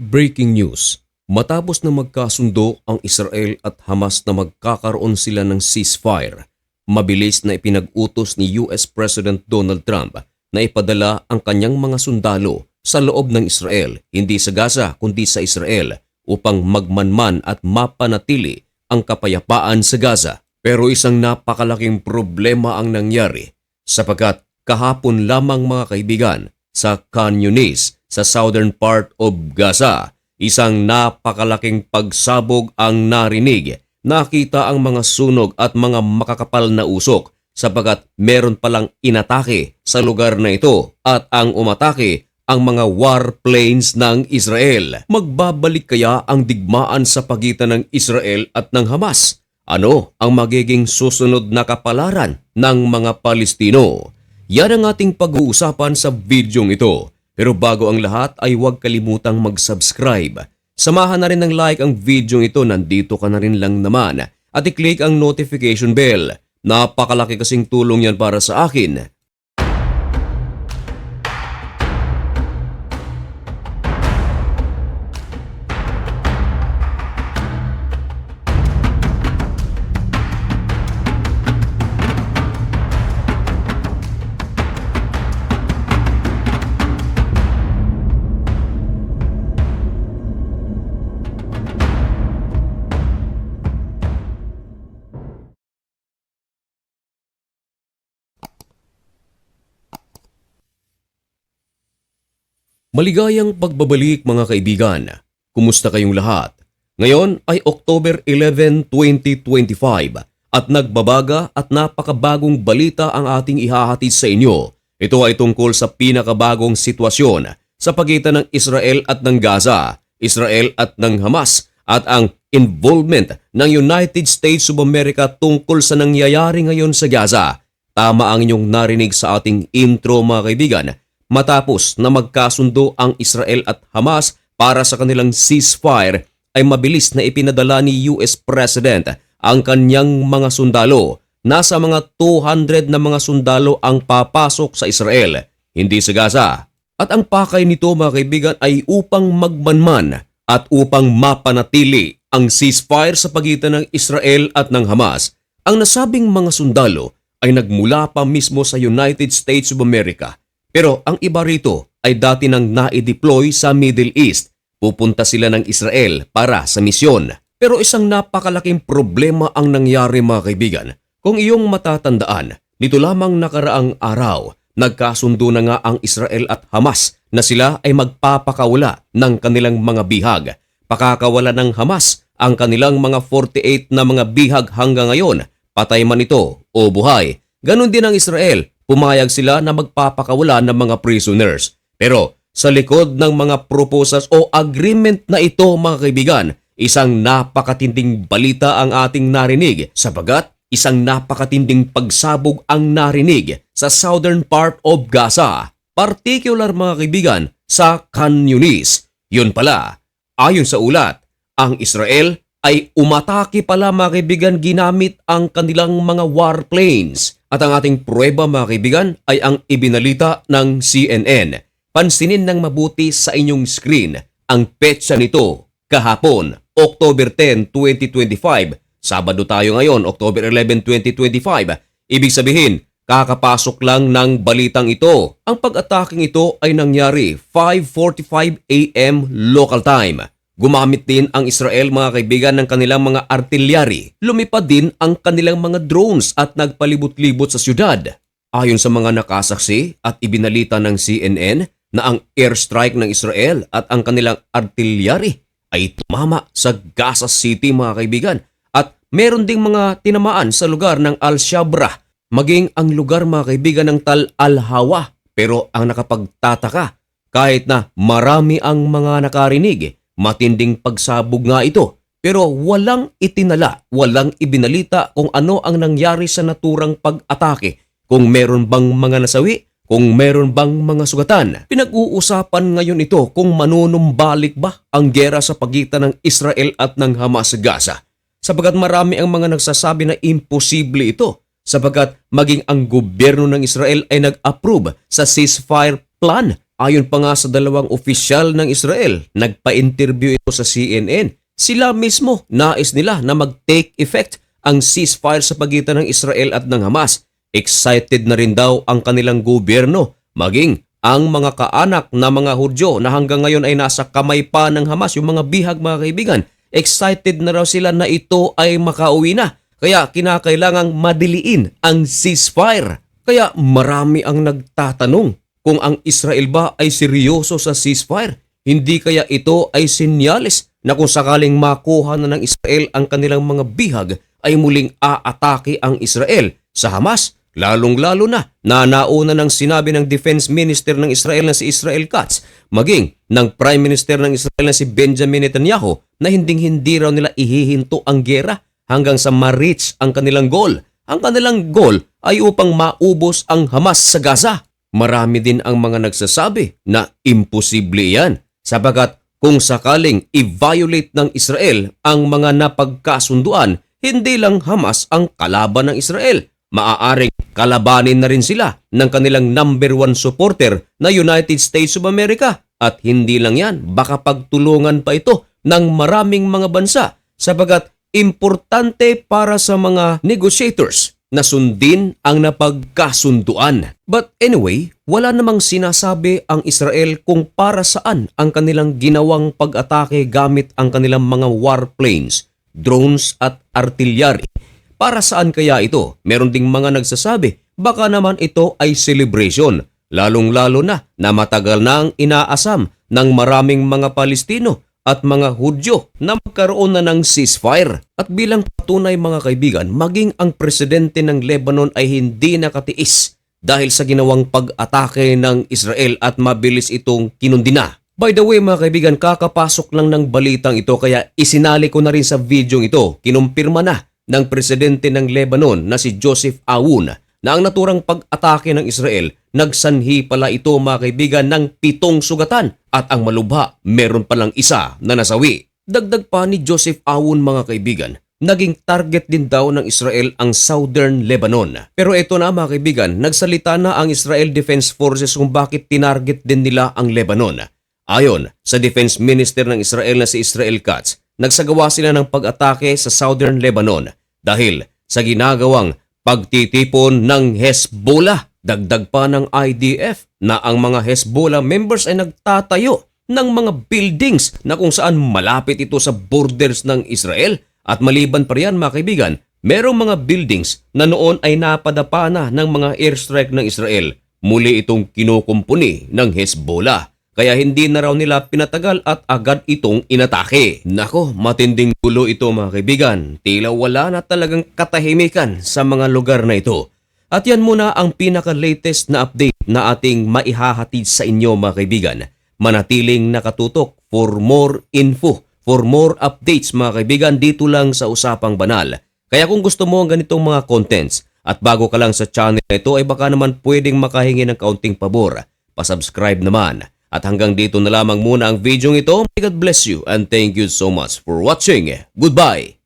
Breaking news. Matapos na magkasundo ang Israel at Hamas na magkakaroon sila ng ceasefire, mabilis na ipinag-utos ni US President Donald Trump na ipadala ang kanyang mga sundalo sa loob ng Israel, hindi sa Gaza kundi sa Israel, upang magmanman at mapanatili ang kapayapaan sa Gaza. Pero isang napakalaking problema ang nangyari sapagkat kahapon lamang mga kaibigan sa Khan Yunis sa southern part of Gaza, isang napakalaking pagsabog ang narinig. Nakita ang mga sunog at mga makakapal na usok sapagkat meron palang inatake sa lugar na ito at ang umatake ang mga warplanes ng Israel. Magbabalik kaya ang digmaan sa pagitan ng Israel at ng Hamas? Ano ang magiging susunod na kapalaran ng mga Palestino? Yan ang ating pag-uusapan sa videong ito. Pero bago ang lahat ay huwag kalimutang mag-subscribe. Samahan na rin ng like ang videong ito, nandito ka na rin lang naman. At i-click ang notification bell. Napakalaki kasing tulong yan para sa akin. Maligayang pagbabalik mga kaibigan. Kumusta kayong lahat? Ngayon ay October 11, 2025 at nagbabaga at napakabagong balita ang ating ihahatid sa inyo. Ito ay tungkol sa pinakabagong sitwasyon sa pagitan ng Israel at ng Gaza, Israel at ng Hamas at ang involvement ng United States of America tungkol sa nangyayari ngayon sa Gaza. Tama ang inyong narinig sa ating intro mga kaibigan matapos na magkasundo ang Israel at Hamas para sa kanilang ceasefire ay mabilis na ipinadala ni US President ang kanyang mga sundalo. Nasa mga 200 na mga sundalo ang papasok sa Israel, hindi sa Gaza. At ang pakay nito mga kaibigan ay upang magmanman at upang mapanatili ang ceasefire sa pagitan ng Israel at ng Hamas. Ang nasabing mga sundalo ay nagmula pa mismo sa United States of America pero ang iba rito ay dati nang na-deploy sa Middle East. Pupunta sila ng Israel para sa misyon. Pero isang napakalaking problema ang nangyari mga kaibigan. Kung iyong matatandaan, nito lamang nakaraang araw, nagkasundo na nga ang Israel at Hamas na sila ay magpapakawala ng kanilang mga bihag. Pakakawala ng Hamas ang kanilang mga 48 na mga bihag hanggang ngayon, patay man ito o buhay. Ganon din ang Israel, pumayag sila na magpapakawala ng mga prisoners. Pero sa likod ng mga proposals o agreement na ito mga kaibigan, isang napakatinding balita ang ating narinig sapagat isang napakatinding pagsabog ang narinig sa southern part of Gaza. Particular mga kaibigan sa Khan Yunis. Yun pala, ayon sa ulat, ang Israel ay umatake pala mga kaibigan ginamit ang kanilang mga warplanes. At ang ating pruweba mga kaibigan ay ang ibinalita ng CNN. Pansinin ng mabuti sa inyong screen ang petsa nito kahapon, October 10, 2025. Sabado tayo ngayon, October 11, 2025. Ibig sabihin, kakapasok lang ng balitang ito. Ang pag-ataking ito ay nangyari 5.45 a.m. local time. Gumamit din ang Israel mga kaibigan ng kanilang mga artilyari. Lumipad din ang kanilang mga drones at nagpalibot-libot sa syudad. Ayon sa mga nakasaksi at ibinalita ng CNN na ang airstrike ng Israel at ang kanilang artilyari ay tumama sa Gaza City mga kaibigan at meron ding mga tinamaan sa lugar ng Al-Shabra maging ang lugar mga kaibigan ng Tal Al-Hawa. Pero ang nakapagtataka kahit na marami ang mga nakarinig Matinding pagsabog nga ito. Pero walang itinala, walang ibinalita kung ano ang nangyari sa naturang pag-atake. Kung meron bang mga nasawi, kung meron bang mga sugatan. Pinag-uusapan ngayon ito kung manunumbalik ba ang gera sa pagitan ng Israel at ng Hamas Gaza. Sapagat marami ang mga nagsasabi na imposible ito sapagat maging ang gobyerno ng Israel ay nag-approve sa ceasefire plan Ayon pa nga sa dalawang opisyal ng Israel, nagpa-interview ito sa CNN. Sila mismo nais nila na mag-take effect ang ceasefire sa pagitan ng Israel at ng Hamas. Excited na rin daw ang kanilang gobyerno, maging ang mga kaanak na mga Hudyo na hanggang ngayon ay nasa kamay pa ng Hamas, yung mga bihag mga kaibigan. Excited na raw sila na ito ay makauwi na. Kaya kinakailangang madiliin ang ceasefire. Kaya marami ang nagtatanong kung ang Israel ba ay seryoso sa ceasefire. Hindi kaya ito ay senyales na kung sakaling makuha na ng Israel ang kanilang mga bihag ay muling aatake ang Israel sa Hamas. Lalong-lalo na na nauna ng sinabi ng Defense Minister ng Israel na si Israel Katz, maging ng Prime Minister ng Israel na si Benjamin Netanyahu na hinding-hindi raw nila ihihinto ang gera hanggang sa ma-reach ang kanilang goal. Ang kanilang goal ay upang maubos ang Hamas sa Gaza. Marami din ang mga nagsasabi na imposible yan sapagat kung sakaling i-violate ng Israel ang mga napagkasunduan, hindi lang Hamas ang kalaban ng Israel. Maaaring kalabanin na rin sila ng kanilang number one supporter na United States of America. At hindi lang yan, baka pagtulungan pa ito ng maraming mga bansa sapagat importante para sa mga negotiators na sundin ang napagkasunduan. But anyway, wala namang sinasabi ang Israel kung para saan ang kanilang ginawang pag-atake gamit ang kanilang mga warplanes, drones at artillery. Para saan kaya ito? Meron ding mga nagsasabi, baka naman ito ay celebration, lalong-lalo na na matagal na ang inaasam ng maraming mga Palestino at mga Hudyo na magkaroon na ng ceasefire. At bilang patunay mga kaibigan, maging ang presidente ng Lebanon ay hindi nakatiis dahil sa ginawang pag-atake ng Israel at mabilis itong kinundina. By the way mga kaibigan, kakapasok lang ng balitang ito kaya isinali ko na rin sa video ito. Kinumpirma na ng presidente ng Lebanon na si Joseph Aoun na ang naturang pag-atake ng Israel, nagsanhi pala ito mga kaibigan ng pitong sugatan at ang malubha, meron palang isa na nasawi. Dagdag pa ni Joseph Aoun mga kaibigan, naging target din daw ng Israel ang Southern Lebanon. Pero ito na mga kaibigan, nagsalita na ang Israel Defense Forces kung bakit tinarget din nila ang Lebanon. Ayon sa Defense Minister ng Israel na si Israel Katz, nagsagawa sila ng pag-atake sa Southern Lebanon dahil sa ginagawang pagtitipon ng Hezbollah. Dagdag pa ng IDF na ang mga Hezbollah members ay nagtatayo ng mga buildings na kung saan malapit ito sa borders ng Israel. At maliban pa riyan mga kaibigan, merong mga buildings na noon ay napadapa na ng mga airstrike ng Israel. Muli itong kinukumpuni ng Hezbollah. Kaya hindi na raw nila pinatagal at agad itong inatake. Nako, matinding gulo ito mga kaibigan. Tila wala na talagang katahimikan sa mga lugar na ito. At yan muna ang pinaka-latest na update na ating maihahatid sa inyo mga kaibigan. Manatiling nakatutok for more info, for more updates mga kaibigan dito lang sa Usapang Banal. Kaya kung gusto mo ang ganitong mga contents at bago ka lang sa channel na ito ay baka naman pwedeng makahingi ng kaunting pabor. Pasubscribe naman. At hanggang dito na lamang muna ang video ito. God bless you and thank you so much for watching. Goodbye!